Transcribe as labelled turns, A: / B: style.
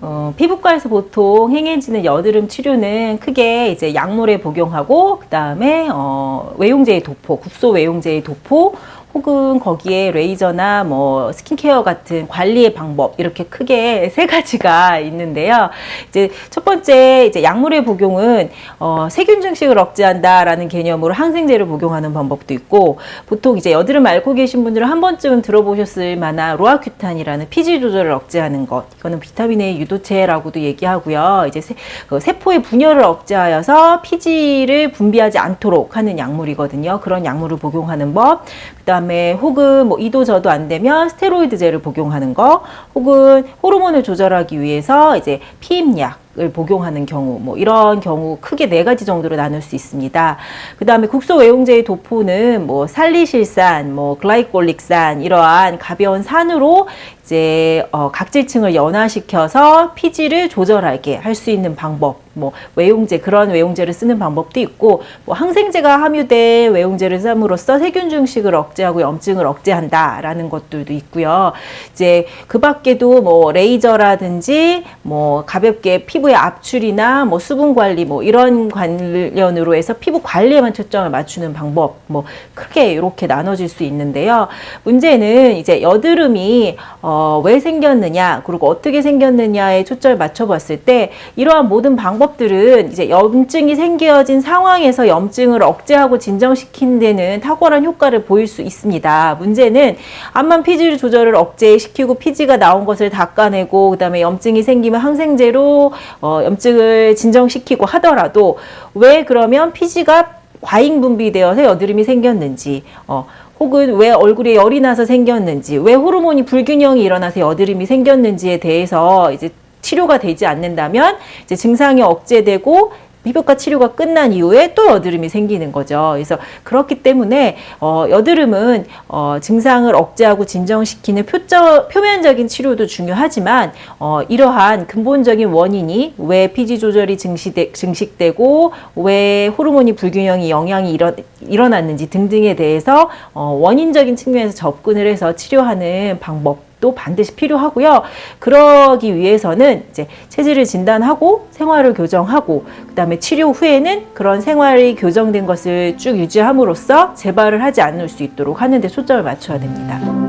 A: 어, 피부과에서 보통 행해지는 여드름 치료는 크게 이제 약물에 복용하고 그 다음에 어, 외용제의 도포, 국소 외용제의 도포 혹은 거기에 레이저나 뭐 스킨케어 같은 관리의 방법 이렇게 크게 세 가지가 있는데요. 이제 첫 번째 이제 약물의 복용은 어, 세균 증식을 억제한다라는 개념으로 항생제를 복용하는 방법도 있고 보통 이제 여드름 앓고 계신 분들은 한 번쯤은 들어보셨을 만한 로아큐탄이라는 피지 조절을 억제하는 것 이거는 비타민 A 유도체라고도 얘기하고요. 이제 세, 그 세포의 분열을 억제하여서 피지를 분비하지 않도록 하는 약물이거든요. 그런 약물을 복용하는 법. 그다음 에 혹은 뭐 이도 저도 안 되면 스테로이드제를 복용하는 거, 혹은 호르몬을 조절하기 위해서 이제 피임약 을 복용하는 경우 뭐 이런 경우 크게 네 가지 정도로 나눌 수 있습니다. 그다음에 국소 외용제의 도포는 뭐 살리실산, 뭐 글라이콜릭산 이러한 가벼운 산으로 이제 어 각질층을 연화시켜서 피지를 조절하게 할 수 있는 방법, 뭐 외용제 그런 외용제를 쓰는 방법도 있고 뭐 항생제가 함유된 외용제를 씀으로써 세균 증식을 억제하고 염증을 억제한다라는 것들도 있고요. 이제 그 밖에도 뭐 레이저라든지 뭐 가볍게 피부의 압출이나 뭐 수분 관리 뭐 이런 관련으로 해서 피부 관리에만 초점을 맞추는 방법 뭐 크게 이렇게 나눠질 수 있는데요. 문제는 이제 여드름이 어, 왜 생겼느냐 그리고 어떻게 생겼느냐에 초점을 맞춰봤을 때 이러한 모든 방법들은 이제 염증이 생겨진 상황에서 염증을 억제하고 진정시킨 데는 탁월한 효과를 보일 수 있습니다. 문제는 암만 피지 조절을 억제시키고 피지가 나온 것을 닦아내고 그다음에 염증이 생기면 항생제로 어, 염증을 진정시키고 하더라도 왜 그러면 피지가 과잉 분비되어서 여드름이 생겼는지 어, 혹은 왜 얼굴에 열이 나서 생겼는지 왜 호르몬이 불균형이 일어나서 여드름이 생겼는지에 대해서 이제 치료가 되지 않는다면 이제 증상이 억제되고 피부과 치료가 끝난 이후에 또 여드름이 생기는 거죠. 그래서 그렇기 때문에 어, 여드름은 어, 증상을 억제하고 진정시키는 표적, 표면적인 치료도 중요하지만 어, 이러한 근본적인 원인이 왜 피지 조절이 증식되, 증식되고 왜 호르몬이 불균형이 영향이 일어, 일어났는지 등등에 대해서 어, 원인적인 측면에서 접근을 해서 치료하는 방법 또 반드시 필요하고요. 그러기 위해서는 이제 체질을 진단하고 생활을 교정하고 그다음에 치료 후에는 그런 생활이 교정된 것을 쭉 유지함으로써 재발을 하지 않을 수 있도록 하는 데 초점을 맞춰야 됩니다.